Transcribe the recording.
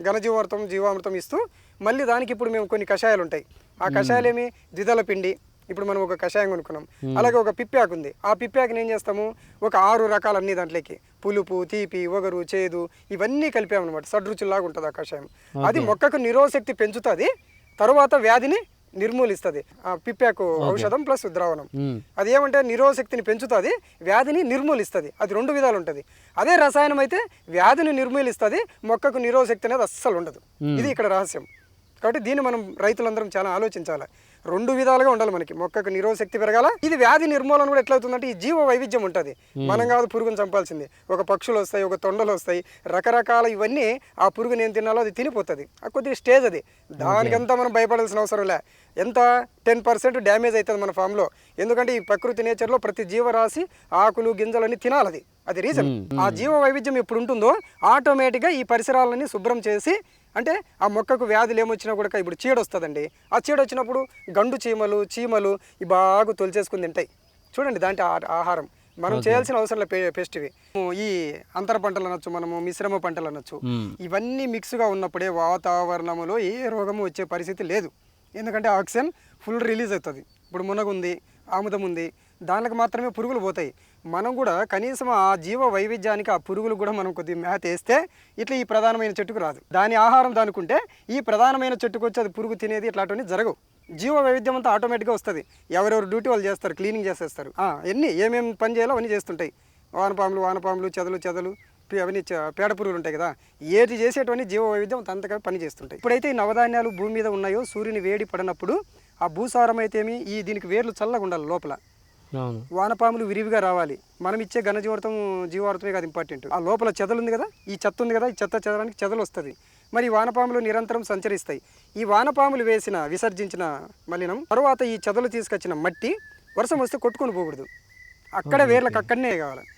ఘనజీవామృతం జీవామృతం ఇస్తూ మళ్ళీ దానికి ఇప్పుడు మేము కొన్ని కషాయాలు ఉంటాయి. ఆ కషాయాలు ఏమి ద్విదళ పిండి ఇప్పుడు మనం ఒక కషాయం కొనుక్కున్నాం. అలాగే ఒక పిప్పాకు ఉంది. ఆ పిప్పాకుని ఏం చేస్తాము? ఒక ఆరు రకాలు అన్ని దాంట్లోకి పులుపు తీపి ఒగరు చేదు ఇవన్నీ కలిపామన్నమాట. సడ్రుచుల్లాగా ఉంటుంది ఆ కషాయం. అది మొక్కకు నిరోధశక్తి పెంచుతుంది. తరువాత వ్యాధిని నిర్మూలిస్తుంది. ఆ పిప్పాకు ఔషధం ప్లస్ ద్రావణం. మ్మ్. అది ఏమంటే నిరోధశక్తిని పెంచుతుంది వ్యాధిని నిర్మూలిస్తుంది. అది రెండు విధాలు ఉంటుంది. అదే రసాయనం అయితే వ్యాధిని నిర్మూలిస్తుంది మొక్కకు నిరోధశక్తి అనేది అస్సలు ఉండదు. ఇది ఇక్కడ రహస్యం. కాబట్టి దీన్ని మనం రైతులందరం చాలా ఆలోచించాలి. రెండు విధాలుగా ఉండాలి మనకి. మొక్కకు నిరోధశక్తి పెరగాల ఇది వ్యాధి నిర్మూలన కూడా ఎట్లా అవుతుందంటే ఈ జీవ వైవిధ్యం ఉంటుంది. మనం కాదు పురుగును చంపాల్సింది. ఒక పక్షులు వస్తాయి ఒక తొండలు వస్తాయి రకరకాల ఇవన్నీ ఆ పురుగుని ఏం తినాలో అది తినిపోతుంది. ఆ కొద్దిగా స్టేజ్ అది. దానికంతా మనం భయపడాల్సిన అవసరం లే. ఎంత టెన్ పర్సెంట్ డ్యామేజ్ అవుతుంది మన ఫామ్లో. ఎందుకంటే ఈ ప్రకృతి నేచర్లో ప్రతి జీవరాశి ఆకులు గింజలన్నీ తినాలి అది అది రీజన్ ఆ జీవ వైవిధ్యం ఎప్పుడు ఉంటుందో ఆటోమేటిక్గా ఈ పరిసరాలన్నీ శుభ్రం చేసి అంటే ఆ మొక్కకు వ్యాధులు ఏమొచ్చినా కూడా ఇప్పుడు చీడ వస్తుందండి ఆ చీడ వచ్చినప్పుడు గండు చీమలు చీమలు ఈ బాగా తొలిచేసుకుని తింటాయి. చూడండి దాంట్లో ఆహారం. మనం చేయాల్సిన అవసరం పెస్ట్ ఇవి. ఈ అంతర పంటలు అనొచ్చు మనము మిశ్రమ పంటలు అనొచ్చు. ఇవన్నీ మిక్స్గా ఉన్నప్పుడే వాతావరణంలో ఏ రోగము వచ్చే పరిస్థితి లేదు. ఎందుకంటే ఆక్సిజన్ ఫుల్ రిలీజ్ అవుతుంది. ఇప్పుడు మునగ ఉంది ఆముదం ఉంది దానికి మాత్రమే పురుగులు పోతాయి. మనం కూడా కనీసం ఆ జీవ వైవిధ్యానికి ఆ పురుగులు కూడా మనం కొద్దిగా మేత వేస్తే ఇట్లా ఈ ప్రధానమైన చెట్టుకు రాదు. దాని ఆహారం దానుకుంటే ఈ ప్రధానమైన చెట్టుకు వచ్చి అది పురుగు తినేది ఇట్లాంటివన్నీ జరగవు. జీవ వైవిధ్యం అంతా ఆటోమేటిక్గా వస్తుంది. ఎవరెవరు డ్యూటీ వాళ్ళు చేస్తారు క్లీనింగ్ చేసేస్తారు. ఎన్ని ఏమేమి పని చేయాలో అవన్నీ చేస్తుంటాయి. వానపాములు వానపాములు చెదలు చెదలు అవన్నీ చ- పేడ పురుగులు ఉంటాయి కదా. ఏది చేసేటువంటి జీవ వైవిధ్యం అంతగా పని చేస్తుంటాయి. ఇప్పుడైతే ఈ నవధాన్యాలు భూమి మీద ఉన్నాయో సూర్యుని వేడి పడినప్పుడు ఆ భూసారం అయితేమి ఈ దీనికి వేర్లు చల్లగా ఉండాలి లోపల. వానపాములు విరివిగా రావాలి. మనం ఇచ్చే ఘనజీవార్థం జీవార్థమే కాదు ఇంపార్టెంట్ ఆ లోపల చెదలు ఉంది కదా? ఈ చెత్త ఉంది కదా? ఈ చెత్త చెదడానికి చెదలు వస్తుంది. మరి ఈ వానపాములు నిరంతరం సంచరిస్తాయి. ఈ వానపాములు వేసిన విసర్జించిన మలినం తర్వాత ఈ చెదలు తీసుకొచ్చిన మట్టి వర్షం వస్తే కొట్టుకొని పోకూడదు. అక్కడ వేర్లకు అక్కడనే కావాలి.